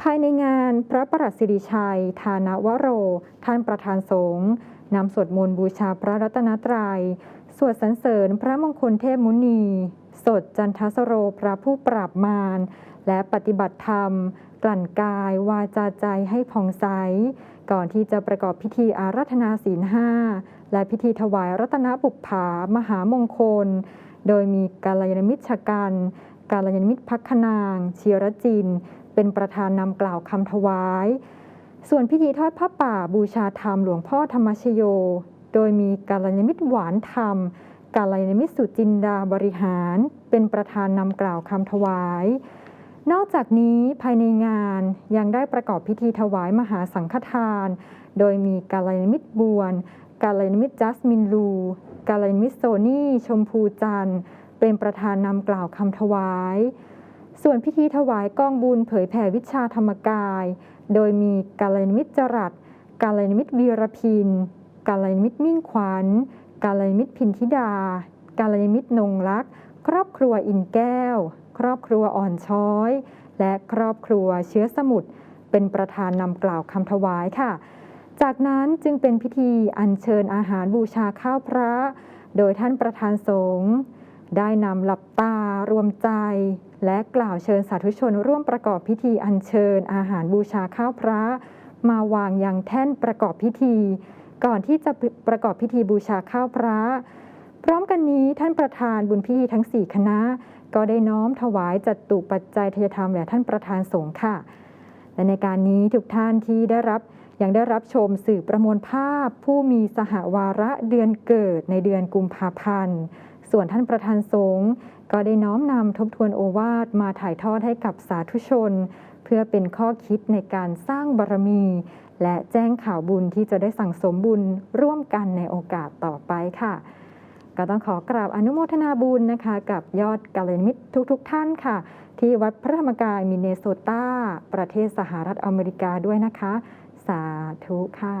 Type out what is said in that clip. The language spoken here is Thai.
ภายในงานพระประหลัดสิริชัยทานวโร ท่านประธานสงฆ์นำสวดมนต์บูชาพระรัตนตรยัย สวดสรรเสริญพระมงคลเทพมุนี สดจันทสโรพระผู้ปราบมาร และปฏิบัติธรรม กลั่นกายวาจาใจให้ผ่องใส ก่อนที่จะประกอบพิธีอาราธนาศีลห้า และพิธีถวายรัตนบุปผามหามงคล โดยมีกาลยานมิตรชกันกาลยานมิตรพักนาง เชียรจิน เป็นประธานนำกล่าวคำถวาย ส่วนพิธีทอดผ้าป่าบูชาธรรมหลวงพ่อธรรมชโย โดยมีกาลยมิตรหวานธรรมกาลยนมิตรสุจินดาบริหาร เป็นประธานนำกล่าวคำถวาย นอกจากนี้ภายในงานยังได้ประกอบพิธีถวายมหาสังฆทาน โดยมีกาลยนมิตรบวนกาลยนมิตรจัสมินลูกาลยนมิตรโซนี่ชมพูจันทร์เป็นประธานนำกล่าวคำถวาย ส่วนพิธีถวายกองบุญเผยแผ่วิชาธรรมกาย โดยมีกาลยานมิตรจรัสกาลยานมิตรวีรพินกาลยานมิตรมิ่งขวัญกาลยานมิตรพินธิดา กาลยานมิตรนงรัก ครอบครัวอินแก้ว ครอบครัวอ่อนช้อย และครอบครัวเชื้อสมุทรเป็นประธานนำกล่าวคำถวายค่ะ จากนั้นจึงเป็นพิธีอัญเชิญอาหารบูชาข้าวพระ โดยท่านประธานสงฆ์ได้นำหลับตา รวมใจ และกล่าวเชิญสาธุชนร่วมประกอบพิธีอัญเชิญ อาหารบูชาข้าวพระ มาวางยังแท่นประกอบพิธี ก่อนที่จะประกอบพิธีบูชาข้าวพระ พร้อมกันนี้ท่านประธานบุญพิธีทั้ง 4 คณะ ก็ได้น้อมถวายจัดตุปัจจัยทยธรรมแด่ท่านประธานสงฆ์ค่ะและในการนี้ทุกท่านที่ได้รับยังได้รับชมสื่อประมวลภาพผู้มีสหวาระเดือนเกิดในเดือนกุมภาพันธ์ ส่วนท่านประธานสงฆ์ก็ได้น้อมนำทบทวนโอวาทมาถ่ายทอดให้กับสาธุชน เพื่อเป็นข้อคิดในการสร้างบารมี และแจ้งข่าวบุญที่จะได้สั่งสมบุญร่วมกันในโอกาสต่อไปค่ะ ก็ต้องขอกราบอนุโมทนาบุญนะคะ กับยอดกัลยมิตรทุกๆทท่านค่ะ ที่วัดพระธรรมกายมินเนโซตาประเทศสหรัฐอเมริกาด้วยนะคะ สาธุค่ะ